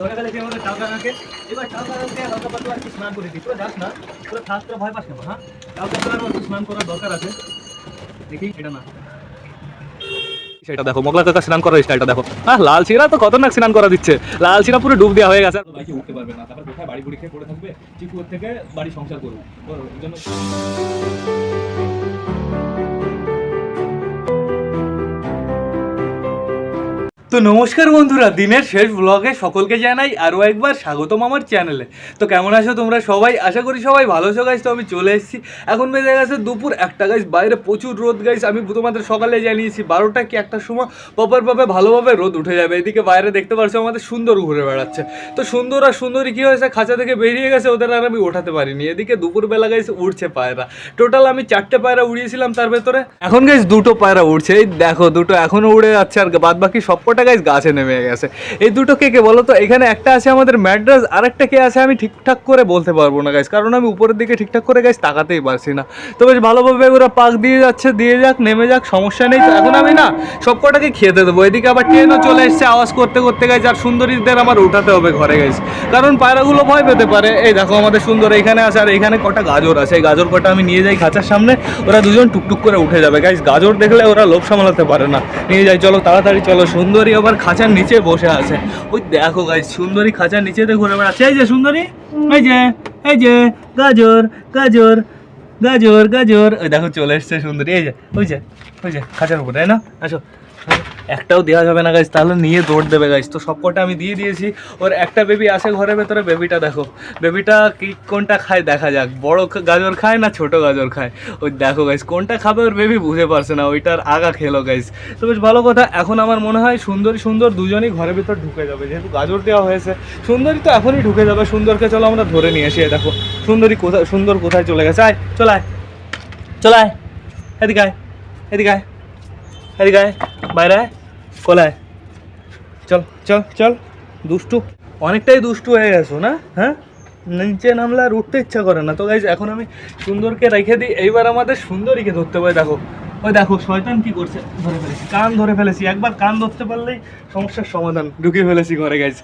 ধরে গেলে তুই আমাদের টাকাকে এবার টাকাকে হালকা পাতলা একটু স্নান করে দিই। পুরো যাস না পুরো থাক তোরা ভয় পাস কেন হ্যাঁ? কালকে তোর একটু স্নান করার দরকার আছে। দেখি এটা না। সেটা দেখো মোগলা কাকা স্নান করার স্টাইলটা দেখো। হ্যাঁ লাল শিরা তো খতরনাক স্নান করা দিচ্ছে। লাল শিরা পুরো ডুব দেওয়া হয়ে গেছে। বাইকে উঠতে পারবে না? তারপর কোথায় বাড়ি বুড়ি খেয়ে পড়ে থাকবে? থেকে বাড়ি সংসার করবে। ওর জন্য তো নমস্কার বন্ধুরা, দিনের শেষ ব্লগে সকলকে জানাই আরও একবার স্বাগতম আমার চ্যানেলে তো কেমন আছো তোমরা সবাই? আশা করি সবাই ভালো আছো গাইজ তো আমি চলে এসেছি। এখন বেজে গেছে দুপুর একটা গাইজ বাইরে প্রচুর রোদ গাইজ আমি তোমাদের সকালে জানিয়েছি, বারোটা কি একটার সময় প্রপারভাবে ভালোভাবে রোদ উঠে যাবে। এদিকে বাইরে দেখতে পারছ আমাদের সুন্দর ঘুরে বেড়াচ্ছে। তো সুন্দর আর সুন্দরী কী হয়েছে? খাঁচা থেকে বেরিয়ে গেছে, ওদের আর আমি ওঠাতে পারিনি। এদিকে দুপুরবেলা গাইজ উঠছে পায়রা। টোটাল আমি চারটে পায়রা উড়িয়েছিলাম তার ভেতরে। এখন গাইজ দুটো পায়রা উড়ছে। এই দেখো দুটো এখনও উড়ে যাচ্ছে আর বাদ বাকি সবকটা গাইজ গাছে নেমে গেছে। এই দুটো কে কে বলো তো? এখানে একটা আছে আমাদের ম্যাড্রাস আর একটা কে আছে আমি ঠিকঠাক করে বলতে পারব না গাইজ কারণ আমি উপরের দিকে ঠিকঠাক করে গাইজ তাকাতেই পারছি না। তো বেশ ভালোভাবে ওরা পাক দিয়ে যাচ্ছে, দিয়ে যাক, নেমে যাক, সমস্যা নেই তো। এখন আমি না সবকটাকে খেতে দেবো। এদিকে আবার ট্রেনও চলে এসছে আওয়াজ করতে করতে গাইজ আর সুন্দরীদের আমার উঠাতে হবে ঘরে গাইজ কারণ পায়রাগুলো ভয় পেতে পারে। এই দেখো আমাদের সুন্দর এইখানে আছে, আর এখানে কটা গাজর আছে। এই গাজর কটা আমি নিয়ে যাই খাঁচার সামনে, ওরা দুজন টুকটুক করে উঠে যাবে। গাইজ গাজর দেখলে ওরা লোভ সামলাতে পারে না। নিয়ে যাই, চলো, তাড়াতাড়ি চলো, সুন্দরী। আবার খাঁচার নিচে বসে আছে। ওই দেখো গাই সুন্দরী খাঁচার নিচেতে ঘুরে বেড়াচ্ছে। এই যে সুন্দরী, এই যে এই যে, গাজর গাজর গাজর গাজর। ওই দেখো চলে এসছে সুন্দরী, এই যে, ওই যে ওই যে, খাঁচার উপরে, তাই না? আসো। একটাও দেওয়া যাবে না গাইজ তাহলে নিয়ে দৌড় দেবে গাইজ তো সব কটা আমি দিয়ে দিয়েছি। ওর একটা বেবি আসে ঘরের ভেতরে বেবিটা দেখো। বেবিটা কি, কোনটা খায় দেখা যাক। বড় গাজর খায় না ছোট গাজর খায়? ওই দেখো গাইজ কোনটা খাবে ওর বেবি বুঝে পারছে না। ওইটার আগা খেলো গাইজ তো বেশ ভালো কথা। এখন আমার মনে হয় সুন্দরী, সুন্দর দুজনই ঘরের ভিতর ঢুকে যাবে। যেহেতু গাজর দেওয়া হয়েছে, সুন্দরী তো এখনই ঢুকে যাবে। সুন্দরকে চলো আমরা ধরে নিয়ে আসি। দেখো, সুন্দরী কোথায়, সুন্দর কোথায় চলে গেছে। আয় চলায় আয়। এদিকে আয়। এদিকে আয়। এদিকে আয়। বাইরে আয়। কোলায়। চল চল চল। দুষ্টু, অনেকটাই দুষ্টু হয়ে গেছো না? হ্যাঁ? নিচে নামলে আর উঠতে ইচ্ছা করে না। তো গাইজ এখন আমি সুন্দরকে রেখে দিই। এইবার আমাদের সুন্দরীকে ধরতে হবে। দেখো ওই দেখো, শয়তান কি করছে? ধরে ফেলেছি, কান ধরে ফেলেছি। একবার কান ধরতে পারলেই সমস্যার সমাধান। ঢুকিয়ে ফেলেছি ঘরে গাইজ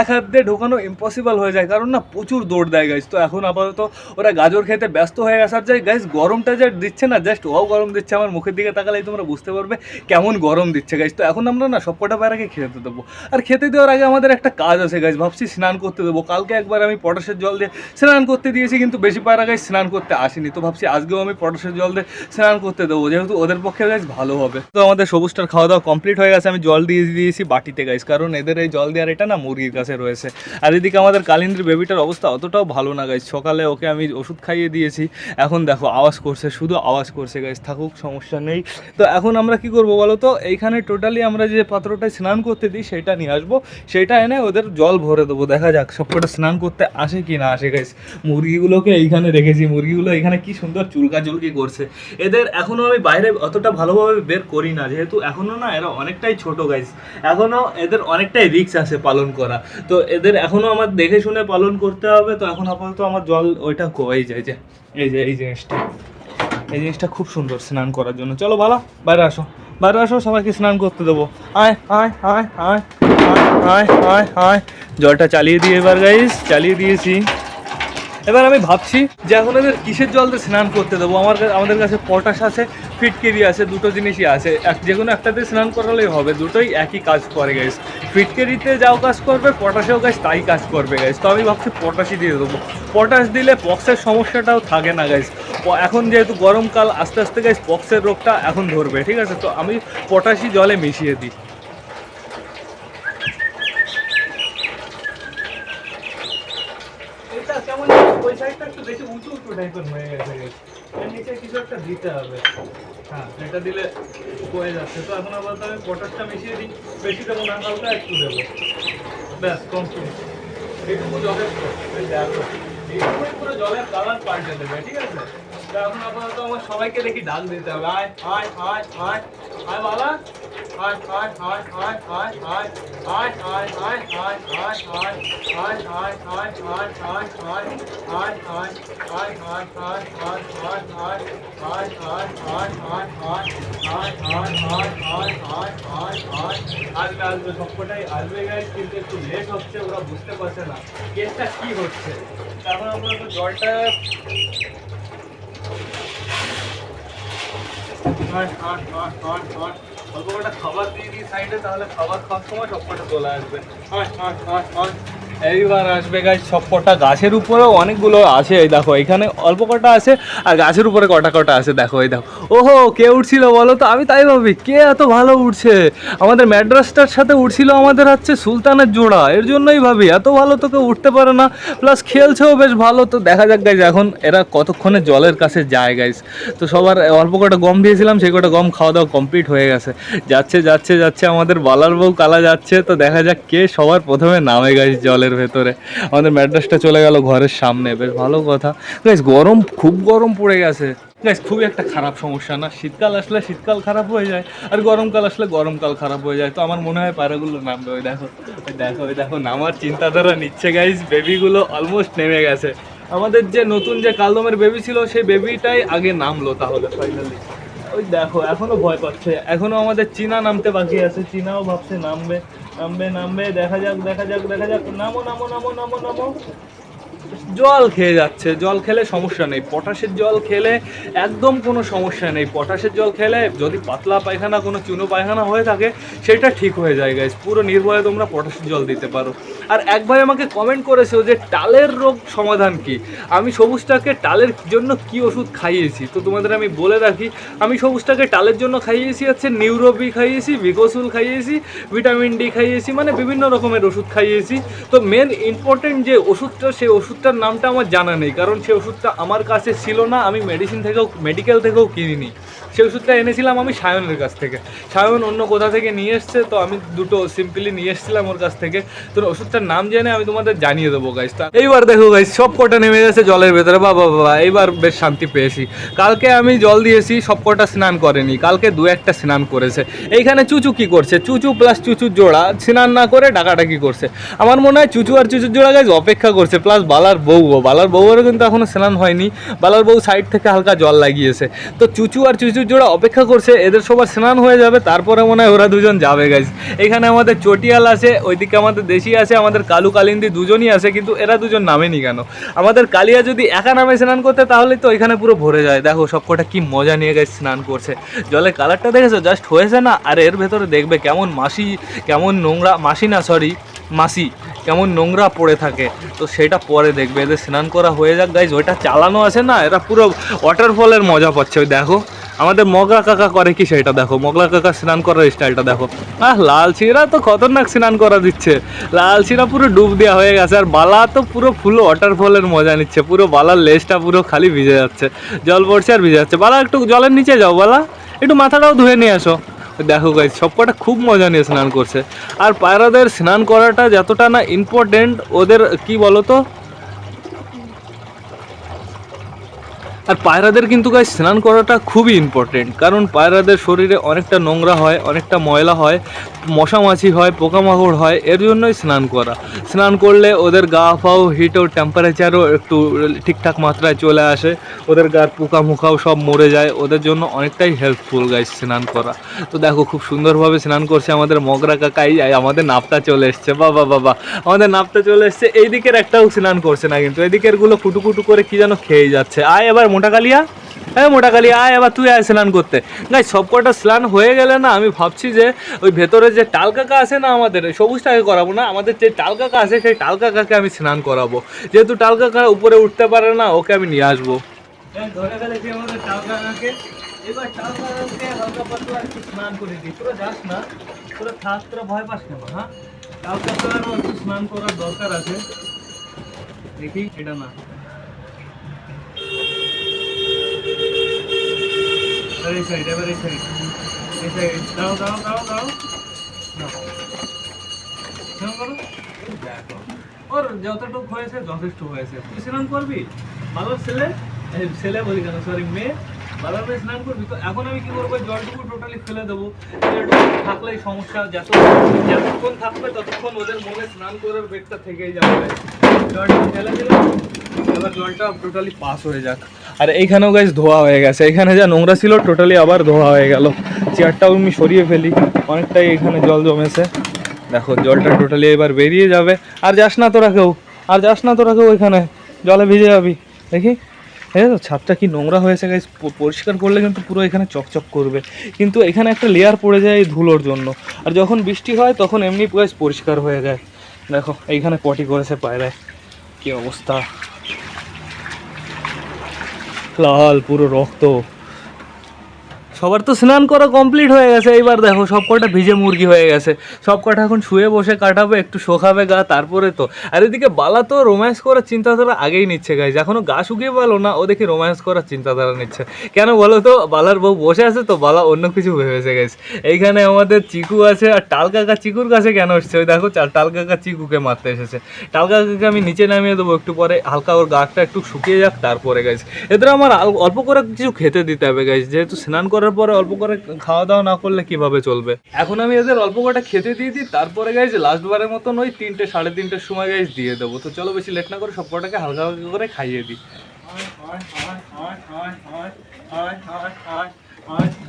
এক হাত দিয়ে ঢোকানো ইম্পসিবল হয়ে যায়, কারণ না প্রচুর দৌড় দেয় গাইজ তো এখন আপাতত ওরা গাজর খেতে ব্যস্ত হয়ে গেছে। আর যাই গাইজ গরমটা যে দিচ্ছে না জাস্ট ওয়াও গরম দিচ্ছে। আমার মুখের দিকে তাকালেই তোমরা বুঝতে পারবে কেমন গরম দিচ্ছে গাইজ তো এখন আমরা না সবকটা পায়রাকে খেতে দেবো। আর খেতে দেওয়ার আগে আমাদের একটা কাজ আছে গাইজ ভাবছি স্নান করতে দেবো। কালকে একবার আমি পটাশের জল দিয়ে স্নান করতে দিয়েছি, কিন্তু বেশি পায়রা গাইজ স্নান করতে আসেনি। তো ভাবছি আজকেও আমি পটাশের জল দিয়ে স্নান করতে দেবো। যেহেতু ওদের পক্ষে গাইজ ভালো হবে। তো আমাদের সবুজটার খাওয়া দাওয়া কমপ্লিট হয়ে গেছে। আমি জল দিয়ে দিয়েছি বাটিতে গাইজ কারণ এদের এই জল দেওয়ার এটা না মুরগির কাছে রয়েছে। আর এদিকে আমাদের কালিন্দ্রের বেবিটার অবস্থা অতটাও ভালো না গাইজ সকালে ওকে আমি ওষুধ খাইয়ে দিয়েছি। এখন দেখো আওয়াজ করছে, শুধু আওয়াজ করছে গাইজ থাকুক, সমস্যা নেই। তো এখন আমরা কি করব বলো তো? এইখানে টোটালি আমরা যে পাত্রটায় স্নান করতে দিই, সেটা নিয়ে আসব। সেটা এনে ওদের জল ভরে দেবো। দেখা যাক সবকটা স্নান করতে আসে কি না আসে গাইজ মুরগিগুলোকে এইখানে রেখেছি। মুরগিগুলো এখানে কি সুন্দর চুলকা চুলকি করছে। এদের এখনও আমি বাইরে অতটা ভালোভাবে বের করি না। যেহেতু এখনও না এরা অনেকটাই ছোট গাইজ এখনও এদের অনেকটাই রিক্স আছে পালন করা। তো এদের এখনও আমার দেখে শুনে পালন করতে হবে। তো এখন আপাতত আমার জল ওইটা কো যায় যে, এই যে, এই জিনিসটা। এই জিনিসটা খুব সুন্দর স্নান করার জন্য। চলো ভালো বাইরে আসো। বাইরে আসো, সবাইকে স্নান করতে দেবো। আয় আয় আয় আয় আয় আয় আয় জলটা চালিয়ে দিয়ে এবার গাইস চালিয়ে দিয়েছি। এবার আমি ভাবছি যে এখন এদের কিসের জল দিয়ে স্নান করতে দেবো? আমার আমাদের কাছে পটাশ আছে, ফিটকেরি আছে, দুটো জিনিসই আছে। যে কোনো একটাতে স্নান করালেই হবে, দুটোই একই কাজ করে গাইস ফিটকেরিতে যাও কাজ করবে, পটাশেও গাছ তাই কাজ করবে গাইস তো আমি ভাবছি পটাশই দিয়ে দেবো। পটাশ দিলে পক্সের সমস্যাটাও থাকে না গাইস এখন যেহেতু গরমকাল, আস্তে আস্তে গাইস পক্সের রোগটা এখন ধরবে, ঠিক আছে? তো আমি পটাশই জলে মিশিয়ে দিই এটা কেমন ওই সাইডটা একটু বেশি উঁচু উঁচু টাইপের হয়ে গেছে। এর নিচে কিছু একটা দিতে হবে। হ্যাঁ এটা দিলে হয়ে যাচ্ছে। তো এখন আবার আমি পটাশটা মিশিয়ে দিই। বেশি দেবো না, হালকা একটু দেবো। ব্যাস কমপ্লিট এইটুকু যথেষ্ট দেখো। পুরো জলের কালার পাল্টে দেবে, ঠিক আছে? এখন আপাতত আমার সবাইকে দেখি ডাক দিতে হবে। আয় আয় আয় আয় হাই বালা আসবে আসবে সবকটাই আসবে গাইজ কিন্তু একটু লেট হচ্ছে ওরা বুঝতে পারছে না কেসটা কি হচ্ছে তারপর আমরা তো জলটা আট আট আট আট আট অল্প কটা খাবার দিয়ে দিই সাইডে তাহলে খাবার খাওয়ার সময় সবকটা চলে আসবে। হয় হয় হয় হট এইবার আসবে গাছ সব কটা গাছের উপরেও অনেকগুলো আছে, এই দেখো, এখানে অল্প কটা আছে আর গাছের উপরে কটা কটা আছে, দেখো, এই দেখো। ওহো, কে উঠছিল বলো তো? আমি তাই ভাবি, কে এত ভালো উঠছে? আমাদের ম্যাড্রাসটার সাথে উঠছিল আমাদের হচ্ছে সুলতানের জোড়া, এর জন্যই ভাবি, এত ভালো তো কেউ উঠতে পারে না। প্লাস খেলছেও বেশ ভালো, তো দেখা যাক গাইজ এখন এরা কতক্ষণে জলের কাছে যায় গাইজ তো সবার অল্প কটা গম দিয়েছিলাম, সেই কটা গম খাওয়া দাওয়া কমপ্লিট হয়ে গেছে। যাচ্ছে যাচ্ছে যাচ্ছে আমাদের বালার বউ, কালা যাচ্ছে, তো দেখা যাক কে সবার প্রথমে নামে গাইজ জলের ভেতরে। আমাদের ম্যাড্রাসটা চলে গেল ঘরের সামনে, বেশ ভালো কথা। গাইজ গরম, খুব গরম পড়ে গেছে। গাইজ খুবই একটা খারাপ সমস্যা না? শীতকাল আসলে শীতকাল খারাপ হয়ে যায়, আর গরমকাল আসলে গরমকাল খারাপ হয়ে যায়। তো আমার মনে হয় পায়রাগুলো নামবে। ওই দেখো ওই দেখো ওই দেখো, নামার চিন্তাধারা নিচ্ছে গাইজ বেবিগুলো অলমোস্ট নেমে গেছে। আমাদের যে নতুন যে কালদমের বেবি ছিল, সেই বেবিটাই আগে নামলো তাহলে ফাইনালি ওই দেখো, এখনও ভয় পাচ্ছে। এখনও আমাদের চীনা নামতে বাকি আছে। চীনাও ভাবছে নামবে। নামবে নামবে দেখা যাক দেখা যাক দেখা যাক। নামো নামো নামো নামো নামো। জল খেয়ে যাচ্ছে, জল খেলে সমস্যা নেই। পটাশের জল খেলে একদম কোনো সমস্যা নেই। পটাশের জল খেলে যদি পাতলা পায়খানা, কোনো চুনো পায়খানা হয়ে থাকে, সেটা ঠিক হয়ে যায় গাইজ পুরো নির্ভয়ে তোমরা পটাশের জল দিতে পারো। আর এক ভাই আমাকে কমেন্ট করেছে যে, টালের রোগ সমাধান কি? আমি সবুজটাকে টালের জন্য কি ওষুধ খাইয়েছি? তো তোমাদের আমি বলে রাখি, আমি সবুজটাকে টালের জন্য খাইয়েছি, হচ্ছে নিউরোবি খাইয়েছি ভিকোসুল খাইয়েছি ভিটামিন ডি খাইয়েছি মানে বিভিন্ন রকমের ওষুধ খাইয়েছি। তো মেন ইম্পর্টেন্ট যে ওষুধটা, সেই ওষুধটার নামটা আমার জানা নেই, কারণ সেই ওষুধটা আমার কাছে ছিল না, আমি মেডিসিন থেকেও মেডিকেল থেকেও কিনিনি। সেই ওষুধটা এনেছিলাম আমি সায়নের কাছ থেকে। সায়ন অন্য কোথা থেকে নিয়ে এসছে, তো আমি দুটো সিম্পলি নিয়ে এসেছিলাম ওর কাছ থেকে। তো ওষুধটার নাম জেনে আমি তোমাদের জানিয়ে দেবো গাইস এইবার দেখো গাইস সব কটা নেমে গেছে জলের ভেতরে। বাবা বাবা এইবার বেশ শান্তি পেয়েছি। কালকে আমি জল দিয়েছি সব কটা স্নান করেনি। কালকে দু একটা স্নান করেছে। এইখানে চুচু কি করছে? চুচু প্লাস চুচুর জোড়া, স্নান না করে ডাকাডাকি করছে। আমার মনে হয় চুচু আর চুচুর জোড়া গাইজ অপেক্ষা করছে প্লাস বালার বউও বালার বউয়েরও কিন্তু এখনও স্নান হয়নি। বালার বউ সাইড থেকে হালকা জল লাগিয়েছে। তো চুচু আর চুচুর জোড়া অপেক্ষা করছে, এদের সবার স্নান হয়ে যাবে, তারপরে মনে হয় ওরা দুজন যাবে গাইজ এখানে আমাদের চটিয়াল আছে, ওইদিকে আমাদের দেশি আছে, আমাদের কালু কালিন্দি দুজনই আছে, কিন্তু এরা দুজন নামেনি কেন? আমাদের কালিয়া যদি একা নামে স্নান করতে, তাহলে তো এখানে পুরো ভরে যায়। দেখো সবকটা কি মজা নিয়ে গেছে স্নান করছে। জলের কালারটা দেখেছ? জাস্ট হয়েছে না? আর এর ভেতরে দেখবে কেমন মাসি, কেমন নোংরা, মাসি না সরি মাসি, কেমন নোংরা পড়ে থাকে। তো সেটা পরে দেখবে, এদের স্নান করা হয়ে যাক গাইজ ওইটা চালানো আছে না, এরা পুরো ওয়াটারফলের মজা পাচ্ছে, ওই দেখো। আমাদের মগলা কাকা করে কি সেটা দেখো, মগলা কাকা স্নান করার স্টাইলটা দেখো। আহ, লাল ছিরা তো খতরনাক স্নান করা দিচ্ছে। লাল ছিরা পুরো ডুব দেওয়া হয়ে গেছে, আর বালা তো পুরো ফুল ওয়াটারফলের মজা নিচ্ছে, পুরো বালার লেজটা পুরো খালি ভিজে যাচ্ছে, জল পড়ছে আর ভিজে যাচ্ছে। বালা, একটু জলের নিচে যাও, বালা, একটু মাথাটাও ধুয়ে নিয়ে আসো। দেখো গাইজ সবকটা খুব মজা নিয়ে স্নান করছে। আর পায়রাদের স্নান করাটা যতটা না ইম্পর্টেন্ট ওদের, কি বলতো আর পায়রাদের কিন্তু গাছ স্নান করাটা খুবই ইম্পর্টেন্ট কারণ পায়রাদের শরীরে অনেকটা নোংরা হয়, অনেকটা ময়লা হয়, মশামাছি হয়, পোকামাকড় হয়, এর জন্যই স্নান করা। স্নান করলে ওদের গা ফাও হিট ও টেম্পারেচারও একটু ঠিকঠাক মাত্রায় চলে আসে, ওদের গার পোকা মুখাও সব মরে যায়, ওদের জন্য অনেকটাই হেল্পফুল গাছ স্নান করা। তো দেখো খুব সুন্দরভাবে স্নান করছে আমাদের মগরা কাকাই আমাদের নাপটা চলে এসছে বাবা বাবা আমাদের নাপটা চলে এসছে, এই দিকের একটাও স্নান করছে না কিন্তু এদিকেরগুলো কুটু কুটু করে কি যেন খেয়ে যাচ্ছে। আয় এবার মোটা কালিয়া? হ্যাঁ মোটা কালিয়া, আয় এবার তুই আয় স্নান করতে। গাই সব কটা স্নান হয়ে গেলে না, আমি ভাবছি যে ওই ভেতরে যে টাল কাকা আছে না আমাদের ওই সবুজটাকে করাবো না, আমাদের যে টাল কাকা আছে, সেই টাল কাকাকে আমি স্নান করাবো। যেহেতু টাল কাকা উপরে উঠতে পারে না, ওকে আমি নিয়ে আসব। না হ্যাঁ? স্নান করার দরকার আছে। দেখি, এটা না। এবার এই সাইড এবার এই সাইড এই সাইড দাও দাও দাও দাও করো ওর যতটুকু হয়েছে, যথেষ্ট হয়েছে। তুই স্নান করবি? ভালো ছেলে? ছেলে বলি কেন? সরি মেয়ে। ভাই স্নান করবি? তো এখন আমি কি করব? জলটুকু টোটালি ফেলে দেবো। থাকলেই সমস্যা। যত যতক্ষণ থাকবে, ততক্ষণ ওদের মনে স্নান করার বেগটা থেকেই যাবে। জলটা ফেলে দিলাম। এবার জলটা টোটালি পাস হয়ে যাক। আর এইখানেও গাছ ধোয়া হয়ে গেছে। এখানে যা নোংরা ছিল টোটালি আবার ধোয়া হয়ে গেল। চেয়ারটাও আমি সরিয়ে ফেলি। অনেকটাই এখানে জল জমেছে। দেখো, জলটা টোটালি এবার বেরিয়ে যাবে। আর যাস না তোরা কেউ। আর যাস না তোরা কেউ এখানে। জলে ভিজে যাবি। দেখি? হ্যাঁ ছাদটা কি নোংরা হয়েছে গাইজ পরিষ্কার করলে কিন্তু পুরো এখানে চকচক করবে। কিন্তু এখানে একটা লেয়ার পড়ে যায় এই ধুলোর জন্য। আর যখন বৃষ্টি হয়, তখন এমনি গাইজ পরিষ্কার হয়ে যায়। দেখো, এইখানে পটি করেছে পায়রায়। কি অবস্থা। লাল পুরো রক্ত। সবার তো স্নান করা কমপ্লিট হয়ে গেছে। এইবার দেখো, সব কটা ভিজে মুরগি হয়ে গেছে। সব কটা এখন শুয়ে বসে কাটাবে, একটু শোকাবে গা, তারপরে তো। আর এদিকে বালা তো রোম্যান্স করার চিন্তাধারা আগেই নিচ্ছে গাইজ এখনও গা শুকিয়ে পারল না, ও দেখি রোম্যান্স করার চিন্তাধারা নিচ্ছে। কেন বলো তো, বালার বউ বসে আছে তো বালা অন্য কিছু ভেবেছে গেছে এইখানে আমাদের চিকু আছে, আর টাল কাকা চিকুর কাছে কেন এসছে? ওই দেখো চাল টাল কাকা চিকুকে মারতে এসেছে। টাল কাকাকে আমি নিচে নামিয়ে দেবো, একটু পরে হালকা ওর গাটা একটু শুকিয়ে যাক, তারপরে গাইজ এদের আমার অল্প করে কিছু খেতে দিতে হবে গাইজ যেহেতু স্নান করার পরে অল্প করে খাওয়া দাওয়া না করলে কীভাবে চলবে? এখন আমি এদের অল্প কটা খেতে দিয়ে দিই, তারপরে গাইজ লাস্ট বারের মতন ওই তিনটে, সাড়ে তিনটের সময় গাইজ দিয়ে দেবো। তো চলো বেশি লেট না করে সব কটাকে হালকা হালকা করে খাইয়ে দিই।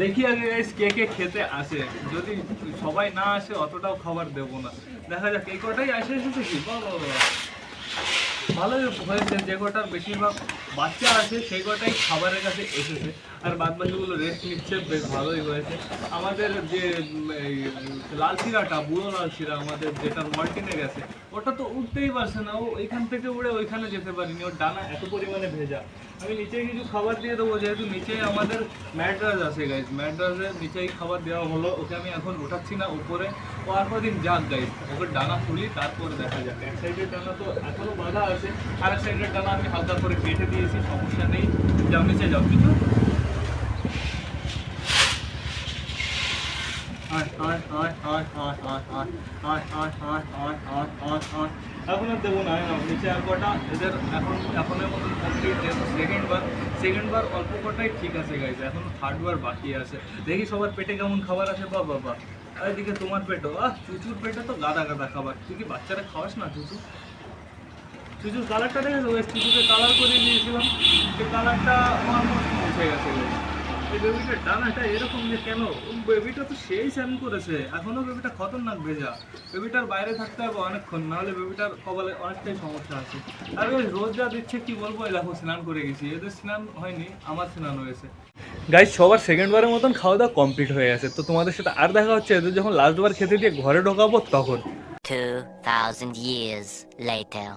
দেখি আগে গাইজ কে কে খেতে আসে। যদি সবাই না আসে, অতটাও খাবার দেবো না। দেখা যাক, এই কটাই আসে এসেছে কি? বাবা। ভালোই হয়েছে, যে কটার বেশিরভাগ বাচ্চা আছে, সেই কটাই খাবারের কাছে এসেছে। আর বাদ বাকিগুলো রেস্ট নিচ্ছে, বেশ ভালোই হয়েছে। আমাদের যে লাল শিরাটা, বুড়ো লাল শিরা আমাদের যেটা মল্টিনে গেছে, ওটা তো উঠতেই পারছে না। ও ওইখান থেকে উড়ে ওইখানে যেতে পারিনি। ওর ডানা এত পরিমাণে ভেজা। আমি নিচে কিছু খাবার দিয়ে দেবো, যেহেতু নিচে আমাদের ম্যাড্রাস আছে গাইজ ম্যাড্রাসের নিচেই খাবার দেওয়া হলো। ওকে আমি এখন ওঠাচ্ছি না উপরে। ও আর কদিন যাক গাইজ ওকে ডানা খুলি, তারপরে দেখা যাক। এক সাইডের ডানা তো এখনও বাধা আছে আর এক সাইডের ডানা আমি হালকা করে কেটে দিয়েছি, সমস্যা নেই। যাও নিচে যাও কিছু এখন আর দেবো না নিচে আর কটা, এদের এখন এখনের সেকেন্ড বার সেকেন্ড বার অল্প কটাই ঠিক আছে গাইজ এখন থার্ড বার বাকি আছে। দেখি সবার পেটে কেমন খাবার আছে, বা বাবা এদিকে তোমার পেটও, আহ, চুচুর পেটে তো গাদা গাদা খাবার। তুই কি বাচ্চারা খাওয়াস না, চুচু? চুচুর কালারটা দেখেছ চুচুকে কালার করে দিয়েছিলাম সে কালারটা আমার মনে মুছে গেছে বেবিটার ডানাটা এরকম যে কেন? বেবিটা তো সেই স্যান করেছে। এখনও বেবিটা খতরনাক ভেজা। বেবিটার বাইরে থাকতে হবে অনেকক্ষণ নাহলে বেবিটার কপালে অনেকটাই সমস্যা আছে। আর ওই রোজ যা দিচ্ছে কি বলব? দেখো স্নান করে গেছি। এদের স্নান হয়নি আমার স্নান হয়েছে। গাইজ সবার সেকেন্ড বারের মতন খাওয়া দাওয়া কমপ্লিট হয়ে গেছে। তো তোমাদের সাথে আর দেখা হচ্ছে এদের যখন লাস্ট বার খেতে দিয়ে ঘরে ঢোকাবো তখন। 2,000 years later.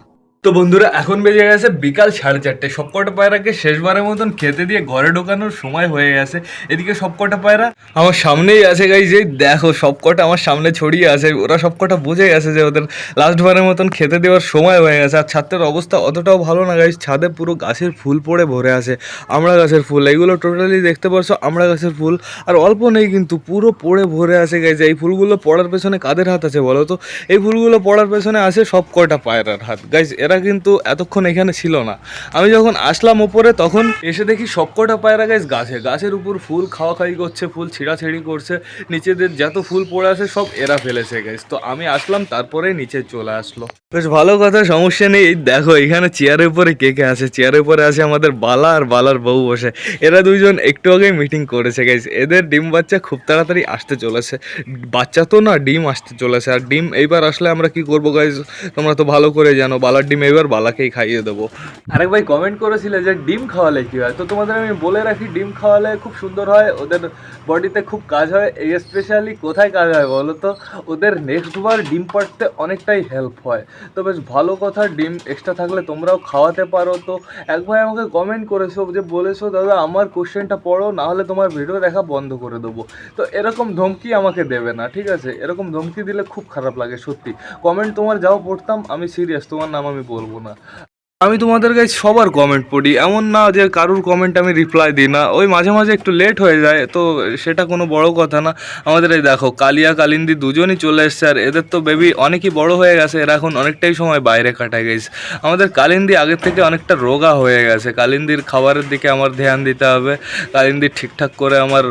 তো বন্ধুরা, এখন বেজে গেছে বিকাল সাড়ে চারটে। সবকটা পায়রাকে শেষবারের মতন খেতে দিয়ে ঘরে ঢোকানোর সময় হয়ে গেছে। এদিকে সবকটা পায়রা আমার সামনেই আছে গাই যে দেখো সবকটা আমার সামনে ছড়িয়ে আছে। ওরা সবকটা বুঝে গেছে যে ওদের লাস্ট বারের মতন খেতে দেওয়ার সময় হয়ে গেছে। আর ছাদের অবস্থা অতটাও ভালো না গাইজ ছাদে পুরো গাছের ফুল পড়ে ভরে আছে। আমড়া গাছের ফুল এইগুলো টোটালি দেখতে পারছ আমড়া গাছের ফুল। আর অল্প নেই কিন্তু পুরো পড়ে ভরে আছে গাইজ এই ফুলগুলো পড়ার পেছনে কাদের হাত আছে বলো তো? এই ফুলগুলো পড়ার পেছনে আছে সব কয়টা পায়রার হাত। গাইজ এরা কিন্তু এতক্ষণ এখানে ছিল না। আমি যখন আসলাম ওপরে তখন এসে দেখি সব কয়টা পায়রা গাইজ গাছে। গাছের উপর ফুল খাওয়া খাই করছে, ফুল ছিঁড়াছিঁড়ি করছে। নিচেদের যত ফুল পড়ে আছে, সব এরা ফেলেছে গাইজ তো আমি আসলাম, তারপরে নিচে চলে আসলো। বেশ ভালো কথা, সমস্যা নেই। দেখো, এখানে চেয়ারের উপরে কে কে আছে? চেয়ারের উপরে আছে আমাদের বালা আর বালার বউ বসে। এরা দুইজন একটু আগেই মিটিং করেছে গাইজ এদের ডিম বাচ্চা খুব তাড়াতাড়ি আসতে চলেছে। বাচ্চা তো না, ডিম আসতে চলেছে। আর ডিম এইবার আসলে আমরা কি করব গাইজ তোমরা তো ভালো করে জানো, বালার ডিম এবার বালাকেই খাইয়ে দেবো। আরেক ভাই কমেন্ট করেছিলে যে ডিম খাওয়ালে কি হয়? তো তোমাদের আমি বলে রাখি, ডিম খাওয়ালে খুব সুন্দর হয়, ওদের বডিতে খুব কাজ হয়, এই স্পেশালি কোথায় কাজ হয় বলো তো? ওদের নেক্সট বার ডিম পাড়তে অনেকটাই হেল্প হয়। তো বেশ ভালো কথা, ডিম এক্সট্রা থাকলে তোমরাও খাওয়াতে পারো। তো এক ভাই আমাকে কমেন্ট করেছ, যে বলেছ, দাদা, আমার কোশ্চেনটা পড়ো না হলে তোমার ভিডিও দেখা বন্ধ করে দেবো। তো এরকম ধমকি আমাকে দেবে না, ঠিক আছে? এরকম ধমকি দিলে খুব খারাপ লাগে, সত্যি। কমেন্ট তোমার যাও, পড়তাম, আমি সিরিয়াস তোমার নাম আমি বলব না। আমি তোমাদের কাছে সবার কমেন্ট পড়ি। এমন না যে কারুর কমেন্ট আমি রিপ্লাই দিই না। ওই মাঝে মাঝে একটু লেট হয়ে যায়, তো সেটা কোনো বড় কথা না। আমাদের এই দেখো, কালিয়া, কালিন্দি দুজনই চলে এসছে, আর এদের তো বেবি অনেকই বড় হয়ে গেছে, এরা এখন অনেকটাই সময় বাইরে কাটায় গেছে আমাদের কালিন্দি আগের থেকে অনেকটা রোগা হয়ে গেছে। কালিন্দির খাবারের দিকে আমার ধ্যান দিতে হবে। কালিন্দির ঠিকঠাক করে আমার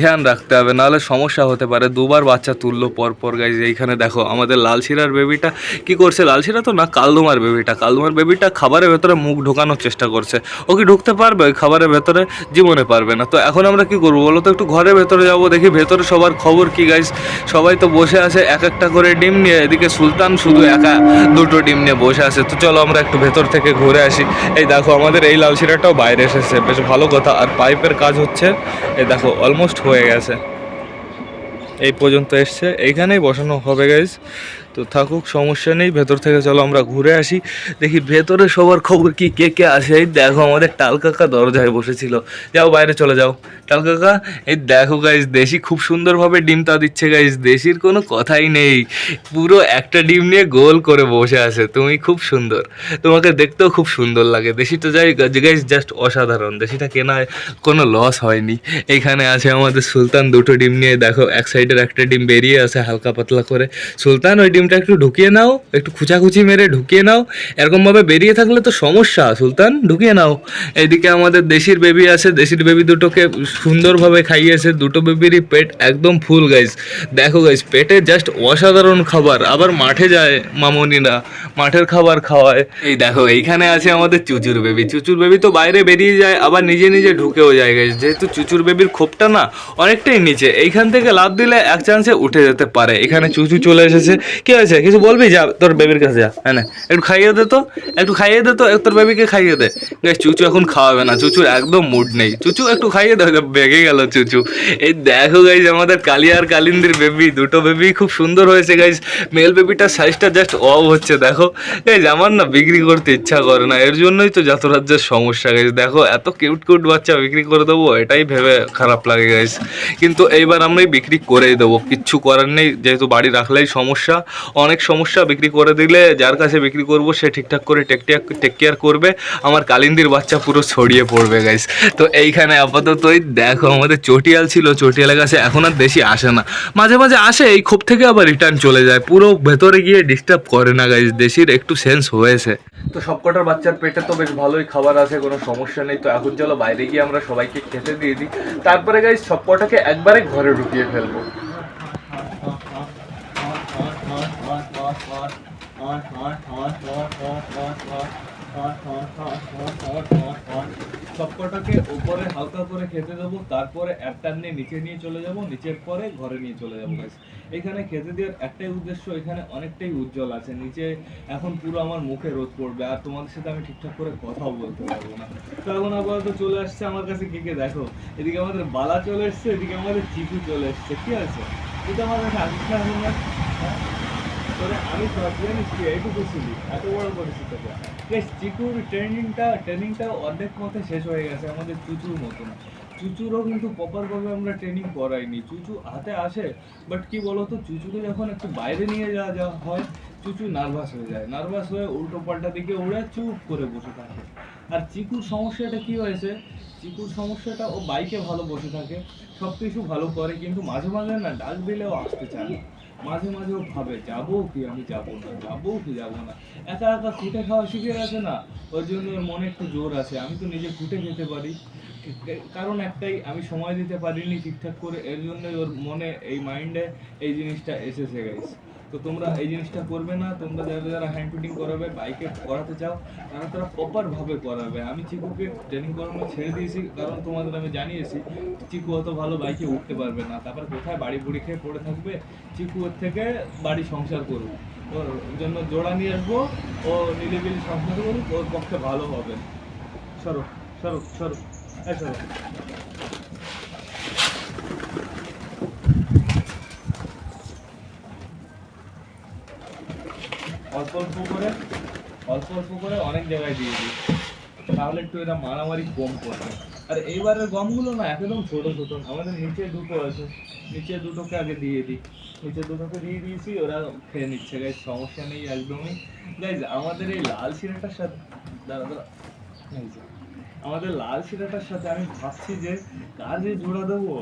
ধ্যান রাখতে হবে। নাহলে সমস্যা হতে পারে। দুবার বাচ্চা তুললো পর পর গাইজ এইখানে দেখো, আমাদের লালশিরার বেবিটা কি করছে? লালশিরা তো না, কালদুমার বেবিটা কালদুমার বেবিটা খাবারের ভেতরে মুখ ঢোকানোর চেষ্টা করছে। ও কি ঢুকতে পারবে? ওই খাবারের ভেতরে জীবনে পারবে না। তো এখন আমরা কি করব বলো তো? একটু ঘরের ভেতরে যাব, দেখি ভেতরে সবার খবর কি গাইস সবাই তো বসে আছে, এক একটা করে ডিম নিয়ে। এদিকে সুলতান শুধু একা দুটো ডিম নিয়ে বসে আছে। তো চলো আমরা একটু ভেতর থেকে ঘুরে আসি। এই দেখো, আমাদের এই লালশিরাটাও বাইরে এসেছে। বেশ ভালো কথা। আর পাইপের কাজ হচ্ছে, এই দেখো অলমোস্ট হয়ে গেছে। এই পর্যন্ত এসছে। এইখানেই বসানো হবে গাইজ তো থাকুক, সমস্যা নেই, ভেতর থেকে চলো আমরা ঘুরে আসি। দেখি ভেতরে সবার খবর কি, কে কে আসে? এই দেখো আমাদের টাল কাকা দরজায় বসেছিল। যাও বাইরে চলে যাও। টাল কাকা, এই দেখো গাইজ দেশি খুব সুন্দরভাবে ডিমটা দিচ্ছে গাইজ দেশির কোনো কথাই নেই। পুরো একটা ডিম নিয়ে গোল করে বসে আছে, তুমি খুব সুন্দর। তোমাকে দেখতেও খুব সুন্দর লাগে। দেশিটা যাই গাইজ জাস্ট অসাধারণ। দেশিটা কেনায় কোনো লস হয়নি। এইখানে আছে আমাদের সুলতান, দুটো ডিম নিয়ে। দেখো, এক সাইডের একটা ডিম বেরিয়ে আছে হালকা পাতলা করে। সুলতান, ওই ডিমটা একটু ঢুকিয়ে নাও, একটু খুচাখুচি মেরে ঢুকিয়ে নাও। এরকমভাবে বেরিয়ে থাকলে তো সমস্যা, সুলতান, ঢুকিয়ে নাও। এইদিকে আমাদের দেশির বেবি আছে, দেশির বেবি দুটোকে সুন্দরভাবে খাইয়েছে, দুটো বেবিরই পেট একদম ফুল গাইজ দেখো গাইজ পেটে জাস্ট অসাধারণ খাবার, আবার মাঠে যায় মামনিরা, মাঠের খাবার খাওয়ায়। এই দেখো, এইখানে আছে আমাদের চুচুর বেবি চুচুর বেবি তো বাইরে বেরিয়ে যায়, আবার নিজে নিজে ঢুকেও যায় গাইজ যেহেতু চুচুর বেবির খোপটা না, অনেকটাই নিচে, এইখান থেকে লাভ দিলে এক চান্সে উঠে যেতে পারে। এখানে চুচু চলে এসেছে। কি হয়েছে? কিছু বলবি? যা, তোর বেবির কাছে যা। হ্যাঁ একটু খাইয়ে দে তো। একটু খাইয়ে দে তো, তোর বেবিকে খাইয়ে দে। গাইজ চুচু এখন খাওয়াবে না। চুচুর একদম মুড নেই। চুচু একটু খাইয়ে দে বেগে গেল চুচু। এই দেখো গাইজ আমাদের কালিয়া আর কালিন্দির বেবি দুটো বেবি খুব সুন্দর হয়েছে গাইজ মেল বেবিটার সাইজটা জাস্ট অফ হচ্ছে, দেখো। গাইজ আমার না বিক্রি করতে ইচ্ছা করে না। এর জন্যই তো যত রাজ্যের সমস্যা গাইজ দেখো, এত কিউট কিউট বাচ্চা বিক্রি করে দেবো, এটাই ভেবে খারাপ লাগে গাইজ কিন্তু এইবার আমরাই বিক্রি করেই দেবো। কিচ্ছু করার নেই। যেহেতু বাড়ি রাখলেই সমস্যা। অনেক সমস্যা বিক্রি করে দিলে, যার কাছে বিক্রি করব সে ঠিকঠাক করে টেক টেক কেয়ার করবে। আমার কালিন্দির বাচ্চা পুরো ছড়িয়ে পড়বে গাইস তো এইখানে আপাততই দেখো, আমাদের চটিয়াল ছিল, চটিয়ালের কাছে এখন আর দেশি আসে না। মাঝে মাঝে আসে, এই ক্ষোভ থেকে আবার রিটার্ন চলে যায়। পুরো ভেতরে গিয়ে ডিস্টার্ব করে না গাইস দেশির একটু সেন্স হয়েছে। তো সবকটার বাচ্চার পেটে তো বেশ ভালোই খাবার আছে, কোনো সমস্যা নেই। তো এখন চলো বাইরে গিয়ে আমরা সবাইকে খেতে দিয়ে দিই। তারপরে গাইজ সবকটাকে একবারে ঘরে ঢুকিয়ে ফেলব। সবকটাকে উপরে হালকা করে খেতে দেবো তারপরে একটা নিয়ে নিচে নিয়ে চলে যাব নিচের পরে ঘরে নিয়ে চলে যাব এখানে খেতে দেওয়ার একটাই উদ্দেশ্য এখানে অনেকটাই উজ্জ্বল আছে নিচে এখন পুরো আমার মুখে রোদ পড়বে আর তোমাদের সাথে আমি ঠিকঠাক করে কথাও বলতে পারব না তো আপাতত চলে আসছে আমার কাছে কে কে দেখো এদিকে আমাদের বালা চলে এসছে এদিকে আমাদের চিকু চলে এসছে কি আছে এটা আমার কাছে তোরে আমি কি এইটুকু ছিলি এত বড় তোকে বেশ, চিকুর ট্রেনিংটা ট্রেনিংটা অর্ধেক মতে শেষ হয়ে গেছে, আমাদের চুচুর মতন চুচুরও কিন্তু প্রপারভাবে আমরা ট্রেনিং করাইনি, চুচু হাতে আসে বাট কি বলতো, চুচুকে যখন একটু বাইরে নিয়ে যাওয়া যাওয়া হয়, চুচু নার্ভাস হয়ে যায়। নার্ভাস হয়ে উল্টো পাল্টা দিকে উড়ে চুপ করে বসে থাকে। আর চিকুর সমস্যাটা কি হয়েছে? চিকুর সমস্যাটা ও বাইকে ভালো বসে থাকে সব কিছু ভালো করে, কিন্তু মাঝে মাঝে না, ডাক দিলেও আসতে চায় না। মাঝে মাঝেও ভাবে, যাব কি? আমি যাব না, যাব কি? যাব না। একা একা ফুটে খাওয়া শিখে গেছে না? ওর জন্য মনে একটু জোর আছে। আমি তো নিজে ফুটে খেতে পারি। কারণ একটাই, আমি সময় দিতে পারিনি ঠিকঠাক করে। এর জন্যই ওর মনে, এই মাইন্ডে এই জিনিসটা এসেছে গাইস তো তোমরা এই জিনিসটা করবে না, তোমরা যারা যারা হ্যান্ড ফিটিং করাবে বাইকে করাতে চাও, তারা তারা প্রপারভাবে করাবে আমি চিকুকে ট্রেনিং করানো ছেড়ে দিয়েছি, কারণ তোমাদের আমি জানিয়েছি, চিকু অত ভালো বাইকে উঠতে পারবে না। তারপর কোথায় বাড়ি বুড়ি খেয়ে পড়ে থাকবে? চিকু ওর থেকে বাড়ি সংসার করবে ওর জন্য জোড়া নিয়ে আসব, ও নিলিবিলি সংসার করুক, ওর পক্ষে ভালো হবে। সরো সরো সরো হ্যাঁ সরো। অল্প করে, অল্প অল্প করে অনেক জায়গায় দিয়ে দিই। তাহলে একটু এটা মারামারি কম করবে আর এইবারের গমগুলো না একদম ছোট ছোট। আমাদের নিচে দুটো আছে। নিচে দুটোকে আগে দিয়ে দিই। নিচে দুটোকে দিয়ে দিয়েছি, ওরা খেয়ে নিচ্ছে। গাইজ সমস্যা নেই একদমই। গাইজ আমাদের এই লাল সিরাটার সাথে দাঁড়া দাঁড়া আমাদের লাল শিরাটার সাথে আমি ভাবছি যে কাজে জোড়া দেবো?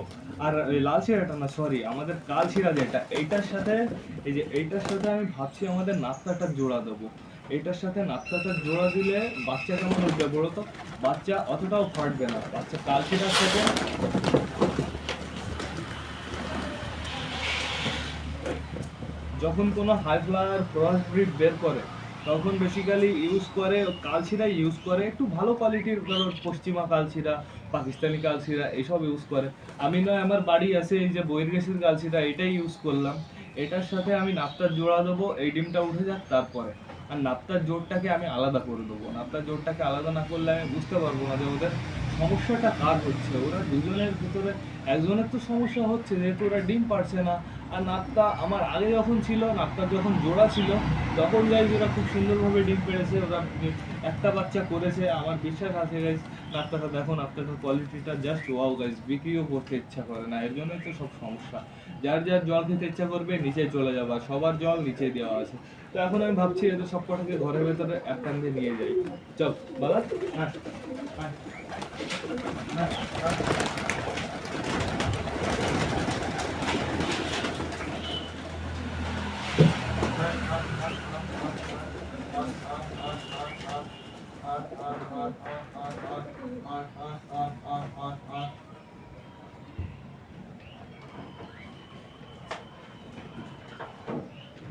আর এই লাল শিরাটা না সরি আমাদের কাল শিরা যেটা এইটার সাথে, এই যে এইটার সাথে আমি ভাবছি আমাদের নাস্তাটা জোড়া দেবো। এইটার সাথে নাস্তাটা জোড়া দিলে বাচ্চা কেমন উঠবে বলো তো? বাচ্চা অতটাও ফাটবে না। বাচ্চা কাল শিরার সাথে যখন কোনো হাই ফ্লাওয়ার ক্রস ব্রিড বের করে তখন বেসিক্যালি ইউজ করে, কালশিরা ইউজ করে, একটু ভালো কোয়ালিটির ধরো পশ্চিমা কালশিরা, পাকিস্তানি কালশিরা, এইসব ইউজ করে। আমি নয়, আমার বাড়ি আছে, এই যে বৈরগেসের কালশিরা, এটাই ইউজ করলাম। এটার সাথে আমি নাপ্তার জোড়া দেবো, এই ডিমটা উঠে যাক তারপরে। আর নাপ্তার জোরটাকে আমি আলাদা করে দেবো। নাপ্তার জোরটাকে আলাদা না করলে আমি বুঝতে পারব না যে ওদের সমস্যাটা কার হচ্ছে। ওরা দুজনের ভিতরে, একজনের তো সমস্যা হচ্ছে, যেহেতু ওরা ডিম পারছে না। আর নাপ্তা আমার আগে যখন ছিল, নাপ্তার যখন জোড়া ছিল, তখন গাইজ ওরা খুব সুন্দরভাবে ডিম পেড়েছে, ওরা একটা বাচ্চা করেছে, আমার বিশ্বাস আছে গাইজ নাপ্তাটা দেখো, নাপ্তাটার কোয়ালিটিটা জাস্ট ওয়াও গাইজ বিক্রিও করতে ইচ্ছা করে না, এর জন্যই তো সব সমস্যা। যার যার জল খেতে ইচ্ছা করবে, নিচে চলে যাবা সবার জল নিচে দেওয়া আছে। তো এখন আমি ভাবছি এদের সব কটাকে ঘরের ভেতরে এক টান দিয়ে নিয়ে যাই। চল বলা হ্যাঁ হ্যাঁ হ্যাঁ হ্যাঁ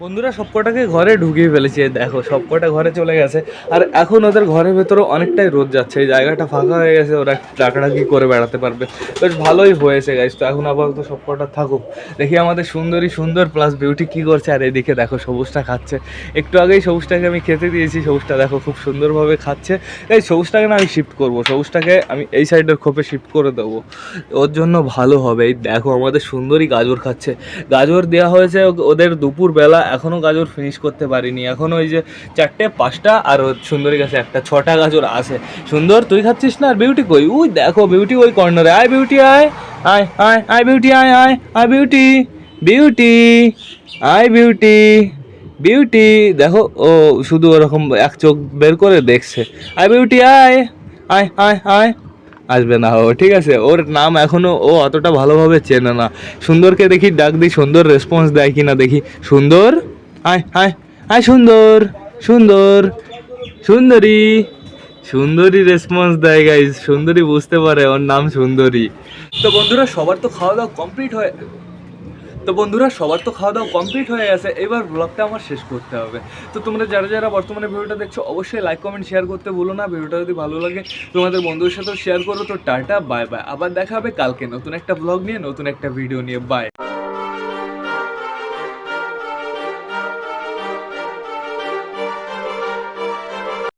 বন্ধুরা, সবকটাকে ঘরে ঢুকিয়ে ফেলেছে। দেখো, সবকটা ঘরে চলে গেছে। আর এখন ওদের ঘরের ভেতরে অনেকটাই রোদ যাচ্ছে। এই জায়গাটা ফাঁকা হয়ে গেছে, ওরা ডাকাডাকি করে বেড়াতে পারবে। বেশ ভালোই হয়েছে গাইজ তো এখন আপাতত সবকটা থাকুক। দেখি আমাদের সুন্দরী সুন্দর প্লাস বিউটি কি করছে। আর এদিকে দেখো, সবুজটা খাচ্ছে। একটু আগেই সবুজটাকে আমি খেতে দিয়েছি। সবুজটা দেখো, খুব সুন্দরভাবে খাচ্ছে। এই সবুজটাকে না আমি শিফট করব। সবুজটাকে আমি এই সাইডের খোপে শিফট করে দেবো। ওর জন্য ভালো হবে। এই দেখো, আমাদের সুন্দরী গাজর খাচ্ছে। গাজর দেওয়া হয়েছে ওদের দুপুর বেলা এখনও গাজর ফিনিশ করতে পারিনি। এখনও ওই যে চারটে পাঁচটা আর সুন্দরী কাছে একটা ছটা গাজর আছে। সুন্দর, তুই খাচ্ছিস না? আর বিউটি কই? উই দেখো বিউটি ওই কর্নারে আয় বিউটি আয়। আয় আয় আয় বিউটি আয় আয় আয় বিউটি বিউটি আয় বিউটি বিউটি দেখো, ও শুধু ওরকম এক চোখ বের করে দেখছে। আয় বিউটি আয় আয় আয় আয়। আসবে না। ও, ঠিক আছে, ওর নাম এখনও ও অতটা ভালোভাবে চেনে না। সুন্দরকে দেখি, ডাক দিই, সুন্দর রেসপন্স দেয় কি না দেখি। সুন্দর? আয় আয় আয় সুন্দর সুন্দর, সুন্দরী সুন্দরী রেসপন্স দেয় গাইজ সুন্দরী বুঝতে পারে, ওর নাম সুন্দরী। তো বন্ধুরা, সবার তো খাওয়া দাওয়া কমপ্লিট হয়ে। তো বন্ধুরা, সবার তো খাওয়া দাওয়া কমপ্লিট হয়ে গেছে। এবার ব্লগটা আমার শেষ করতে হবে। তো তোমরা যারা যারা বর্তমানে ভিডিওটা দেখছ, অবশ্যই লাইক কমেন্ট শেয়ার করতে ভুলো না। ভিডিওটা যদি ভালো লাগে, তোমাদের বন্ধুদের সাথেও শেয়ার করো। তো টাটা বাই বাই আবার দেখা হবে কালকে নতুন একটা ব্লগ নিয়ে, নতুন একটা ভিডিও নিয়ে। বাই